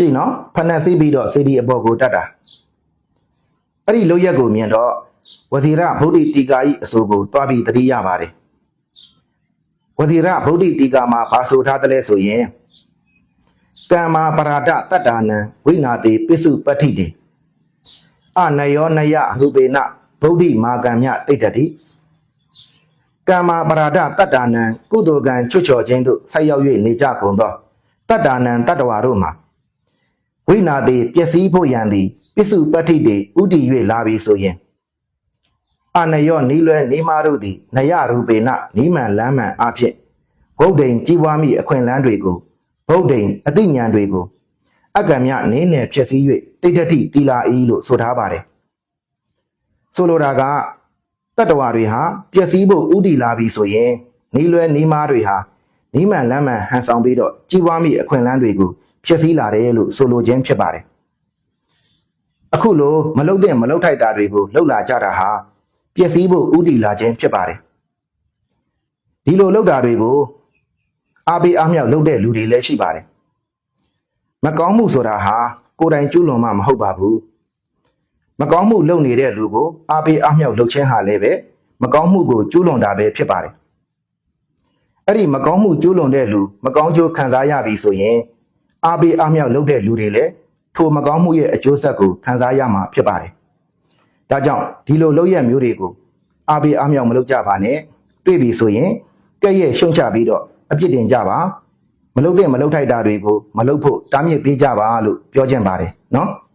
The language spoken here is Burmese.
ကြည့်နော်ဖနက်စီးပြီးတော့စီဒီအပေါ်ကိုတတ်တာအဲ့ဒီလောက်ရက်ကိုမြင်တော့ဝဇီရဗုဒ္ဓတီကာဤအဆိုကိုတွားပြီးတတိရပါတယ်ဝဇီရဗုဒ္ဓတီကာမှာဘာဆိုထားတယ်လဲဆိုရင်ကမ္မာပရာဒတတ္တာနံဝိနာတိပိစုပတ္ထိတေအနယောနယရူပေနဗုဒ္ဓမာကံမြတိတ်တတိကမ္မာပရာဒတတ္တာနံကုသိုလ်ကံချွတ်ချော်ခြင်းသို့ဆက်ရောက်၍နေကြကုန်သောတတ္တာနံတတ္တဝါတို့မှာ ဝိနာတိပျက်စီးဖို့ရန်သည်ပစ္စုပတ္ထိတေဥတည်၍လာပြီဆိုရင်အနယောနီးလွဲနေမာတို့သည်နယရူပေနနီးမှန်လမ်းမှန်အဖြစ်ဗုဒ္ဓိန်ကြီးပွားမိအခွင့်အလမ်းတွေကိုဗုဒ္ဓိန်အသိဉာဏ်တွေကိုအကံမြနင်းနယ်ဖြစ်စည်း၍တိဋ္ဌတိတီလာဤလို့ဆိုထားပါတယ်ဆိုလိုတာကတတ္တဝါတွေဟာပျက်စီးဖို့ဥတည်လာပြီဆိုရင်နီးလွဲနီးမာတွေဟာနီးမှန်လမ်းမှန်ဟန်ဆောင်ပြီးတော့ကြီးပွားမိအခွင့်အလမ်းတွေကို ဖြစ်စည်းလာတယ်လို့ဆိုလိုခြင်းဖြစ်ပါတယ်အခုလိုမလုတ်တဲ့မလုတ်ထိုက်တာတွေကိုလှုပ်လာကြတာဟာပျက်စီးဖို့ဥတီလာခြင်းဖြစ်ပါတယ်ဒီလိုလှုပ်တာတွေကိုအားပေးအားမြောက်လှုပ်တဲ့လူတွေလည်းရှိပါတယ်မကောင်းမှုဆိုတာဟာကိုယ်တိုင်ကျူးလွန်မှမဟုတ်ပါဘူးမကောင်းမှုလုပ်နေတဲ့လူကိုအားပေးအားမြောက်လှုပ်ခြင်းဟာလည်းပဲမကောင်းမှုကိုကျူးလွန်တာပဲဖြစ်ပါတယ်အဲ့ဒီမကောင်းမှုကျူးလွန်တဲ့လူမကောင်းကျိုးခံစားရပြီဆိုရင် အားပေးအားမြောက်လုပ်တဲ့လူတွေလည်းထိုမကောင်းမှုရဲ့အကျိုးဆက်ကိုခံစားရမှာဖြစ်ပါတယ်။ဒါကြောင့်ဒီလိုလုပ်ရမျိုးတွေကိုအားပေးအားမြောက်မလုပ်ကြပါနဲ့။တွေ့ပြီဆိုရင်ကဲ့ရဲ့ရှုံချပြီးတော့အပြစ်တင်ကြပါ။မလုပ်တဲ့မလုပ်ထိုက်တာတွေကိုမလုပ်ဖို့တားမြစ်ပေးကြပါလို့ပြောချင်ပါတယ်နော်။